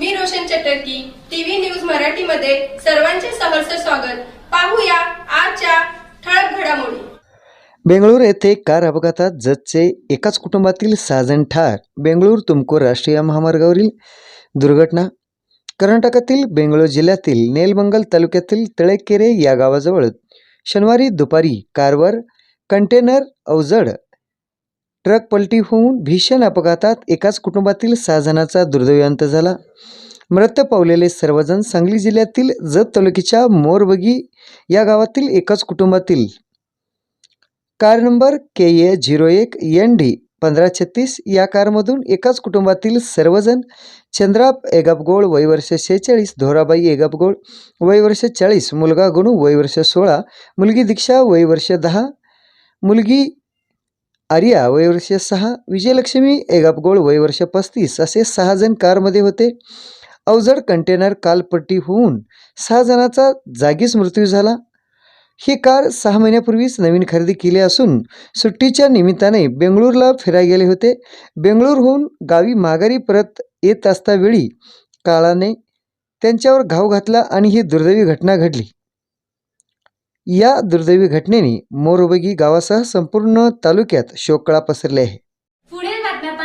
म्हटलं की TV news मराठीमध्ये सर्वांचे सहर्ष स्वागत. पाहूया आजच्या ठळक घडामोडी. बेंगळूर येथे कार अपघातात जतचे एकाच कुटुंबातील सहा जण ठार. बेंगळूर तुमकूर राष्ट्रीय महामार्गावरील दुर्घटना. कर्नाटकातील बेंगळूर जिल्ह्यातील नेलमंगल तालुक्यातील तळेकेरे या गावाजवळ शनिवारी दुपारी कारवर कंटेनर अवजड ट्रक पलटी होऊन भीषण अपघातात एकाच कुटुंबातील सहा जणांचा दुर्दैवी अंत झाला. मृत पावलेले सर्वजण सांगली जिल्ह्यातील जत तालुक्याच्या मोरबगी या गावातील एकाच कुटुंबातील. Car number K A zero एक एन डी पंधरा छत्तीस या कारमधून एकाच कुटुंबातील सर्वजण चंद्राप एगापगोळ वय वर्ष शेहेचाळीस धोराबाई एगापगोळ वय वर्ष चाळीस मुलगा गणू वय वर्ष सोळा मुलगी दीक्षा वय वर्ष दहा मुलगी आर्या वय वर्ष सहा विजयलक्ष्मी एगापगोळ वय वर्ष पस्तीस असे सहा जण कारमध्ये होते. अवजड कंटेनर कालपट्टी होऊन सहा जणांचा जागीच मृत्यू झाला. ही कार सहा महिन्यापूर्वीच नवीन खरेदी केली असून सुट्टीच्या निमित्ताने बेंगळूरला फिरायला गेले होते. बेंगळूरहून गावी माघारी परत येत असतावेळी काळाने त्यांच्यावर घाव घातला आणि ही दुर्दैवी घटना घडली. या दुर्दैवी घटनेने मोरबगी गावासह संपूर्ण तालुक्यात शोककळा पसरले आहे.